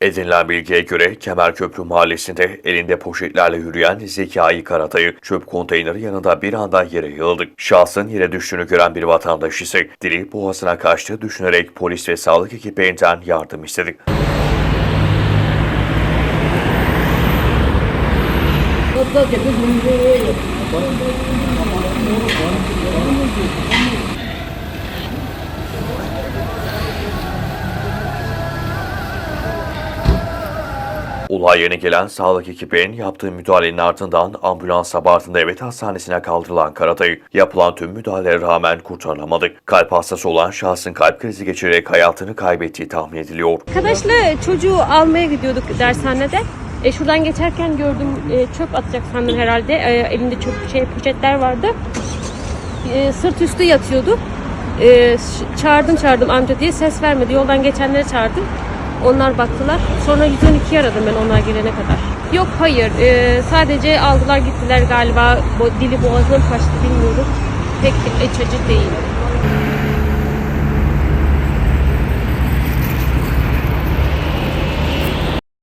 Edinilen bilgiye göre Kemerköprü mahallesinde elinde poşetlerle yürüyen Zekai Karatay'ı çöp konteyneri yanında bir anda yere yığıldı. Şahsın yere düştüğünü gören bir vatandaş ise dili boğazına kaçtığı düşünerek polis ve sağlık ekiplerinden yardım istedi. Olay yerine gelen sağlık ekiplerinin yaptığı müdahalenin ardından ambulans Sabahattin Devlet Hastanesi'ne kaldırılan Karatay'ı yapılan tüm müdahalelere rağmen kurtarılamadı. Kalp hastası olan şahsın kalp krizi geçirerek hayatını kaybettiği tahmin ediliyor. Arkadaşla çocuğu almaya gidiyorduk dershanede. E, şuradan geçerken gördüm e, çöp atacak sandım herhalde. E, elinde çöp şey poşetler vardı. E, sırt üstü yatıyordu. E, çağırdım çağırdım amca diye ses vermedi. Yoldan geçenleri çağırdım. Onlar baktılar. Sonra 112'yi aradım ben onlar gelene kadar. Yok hayır. E, sadece aldılar gittiler galiba. Bo- dili boğazına kaçtı bilmiyorum. Pek iç acı değil.